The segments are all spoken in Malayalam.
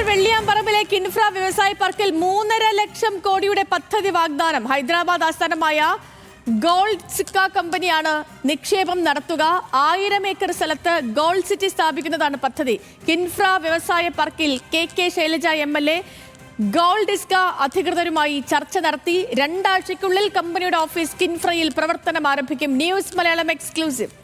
വെള്ളിയാമ്പറമ്പിലെ കിൻഫ്ര വ്യവസായ പാർക്കിൽ മൂന്നര ലക്ഷം കോടിയുടെ പദ്ധതി വാഗ്ദാനം. ഹൈദരാബാദ് ആസ്ഥാനമായ ഗോൾഡ് സിക്ക കമ്പനിയാണ് നിക്ഷേപം നടത്തുക. ആയിരം ഏക്കർ സ്ഥലത്ത് ഗോൾഡ് സിറ്റി സ്ഥാപിക്കുന്നതാണ് പദ്ധതി. കിൻഫ്ര വ്യവസായ പാർക്കിൽ K K Shailaja M L A Goldsikka അധികൃതരുമായി ചർച്ച നടത്തി. രണ്ടാഴ്ചയ്ക്കുള്ളിൽ കമ്പനിയുടെ ഓഫീസ് കിൻഫ്രയിൽ പ്രവർത്തനം ആരംഭിക്കും. News Malayalam exclusive.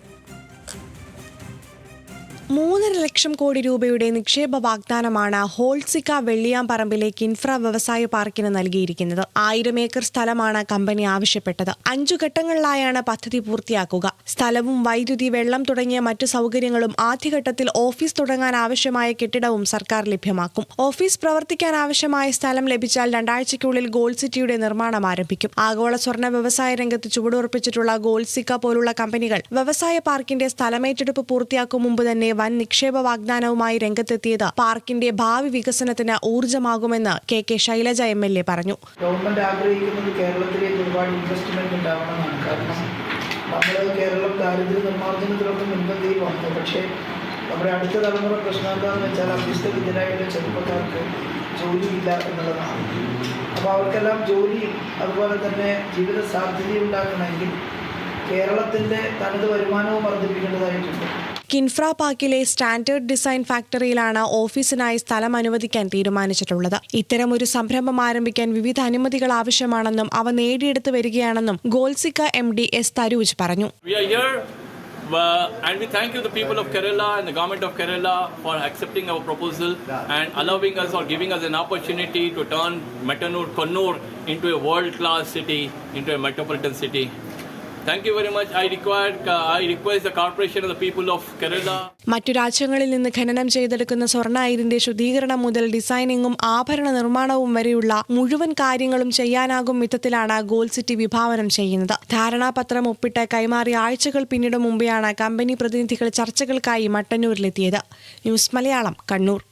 മൂന്നര ലക്ഷം കോടി രൂപയുടെ നിക്ഷേപ വാഗ്ദാനമാണ് ഹോൾസിക്ക വെള്ളിയാമ്പറമ്പിലേക്ക് ഇൻഫ്ര വ്യവസായ പാർക്കിന് നൽകിയിരിക്കുന്നത്. ആയിരം ഏക്കർ സ്ഥലമാണ് കമ്പനി ആവശ്യപ്പെട്ടത്. അഞ്ചു ഘട്ടങ്ങളിലായാണ് പദ്ധതി പൂർത്തിയാക്കുക. സ്ഥലവും വൈദ്യുതി വെള്ളം തുടങ്ങിയ മറ്റു സൗകര്യങ്ങളും ആദ്യഘട്ടത്തിൽ ഓഫീസ് തുടങ്ങാൻ ആവശ്യമായ കെട്ടിടവും സർക്കാർ ലഭ്യമാക്കും. ഓഫീസ് പ്രവർത്തിക്കാൻ ആവശ്യമായ സ്ഥലം ലഭിച്ചാൽ രണ്ടാഴ്ചയ്ക്കുള്ളിൽ ഗോൾഡ് സിറ്റിയുടെ നിർമ്മാണം ആരംഭിക്കും. ആഗോള സ്വർണ വ്യവസായ രംഗത്ത് ചുവടുറപ്പിച്ചിട്ടുള്ള ഗോൾഡ് പോലുള്ള കമ്പനികൾ വ്യവസായ പാർക്കിന്റെ സ്ഥലമേറ്റെടുപ്പ് പൂർത്തിയാക്കും മുമ്പ് തന്നെ വൻ നിക്ഷേപ വാഗ്ദാനവുമായി രംഗത്തെത്തിയത് പാർക്കിന്റെ ഭാവി വികസനത്തിന് ഊർജമാകുമെന്ന് K K Shailaja M L A പറഞ്ഞു. ഗവൺമെന്റ് ആഗ്രഹിക്കുന്നത് കേരളത്തിലേക്ക് ഒരുപാട് ഇൻവെസ്റ്റ്മെന്റ് ഉണ്ടാവണമെന്നാണ്. കാരണം നമ്മൾ കേരളം ദാരിദ്ര്യ നിർമ്മാർജനത്തിലൊക്കെ മുൻപന്തിയിൽ വന്നു. പക്ഷേ നമ്മുടെ അടുത്ത തലമുറ പ്രശ്നം എന്താണെന്ന് വെച്ചാൽ അഭ്യസ്തവിദ്യരായുള്ള ചെറുപ്പക്കാർക്ക് ജോലിയില്ല എന്നുള്ളതാണ്. അപ്പോൾ അവർക്കെല്ലാം ജോലിയും അതുപോലെ തന്നെ ജീവിത സാധ്യതയും ഉണ്ടാക്കണമെങ്കിൽ കേരളത്തിന്റെ തനത് വരുമാനവും വർദ്ധിപ്പിക്കേണ്ടതായിട്ടുണ്ട്. കിൻഫ്ര പാർക്കിലെ സ്റ്റാൻഡേർഡ് ഡിസൈൻ ഫാക്ടറിയിലാണ് ഓഫീസിനായി സ്ഥലം അനുവദിക്കാൻ തീരുമാനിച്ചിട്ടുള്ളത് ഇത്തരമൊരു സംരംഭം ആരംഭിക്കാൻ വിവിധ അനുമതികൾ ആവശ്യമാണെന്നും അവ നേടിയെടുത്തു വരികയാണെന്നും ഗോൾസിക്ക എം ഡി എസ് തരൂജ് പറഞ്ഞു uh, and we thank you, the people of Kerala and the government of Kerala, for accepting our proposal and allowing us or giving us an opportunity to turn Metanur Kannur into a world class city, into a metropolitan city. I require, uh, I request the corporation and the people of Kerala. മറ്റു രാജ്യങ്ങളിൽ നിന്ന് ഖനനം ചെയ്തെടുക്കുന്ന സ്വർണ അയിരിന്റെ ശുദ്ധീകരണം മുതൽ ഡിസൈനിങ്ങും ആഭരണ നിർമ്മാണവും വരെയുള്ള മുഴുവൻ കാര്യങ്ങളും ചെയ്യാനാകും വിധത്തിലാണ് ഗോൾഡ് സിറ്റി വിഭാവനം ചെയ്യുന്നത്. ധാരണാപത്രം ഒപ്പിട്ട് കൈമാറിയ ആഴ്ചകൾ പിന്നിടും മുമ്പെയാണ് കമ്പനി പ്രതിനിധികൾ ചർച്ചകൾക്കായി മട്ടന്നൂരിലെത്തിയത്. ന്യൂസ് മലയാളം കണ്ണൂർ.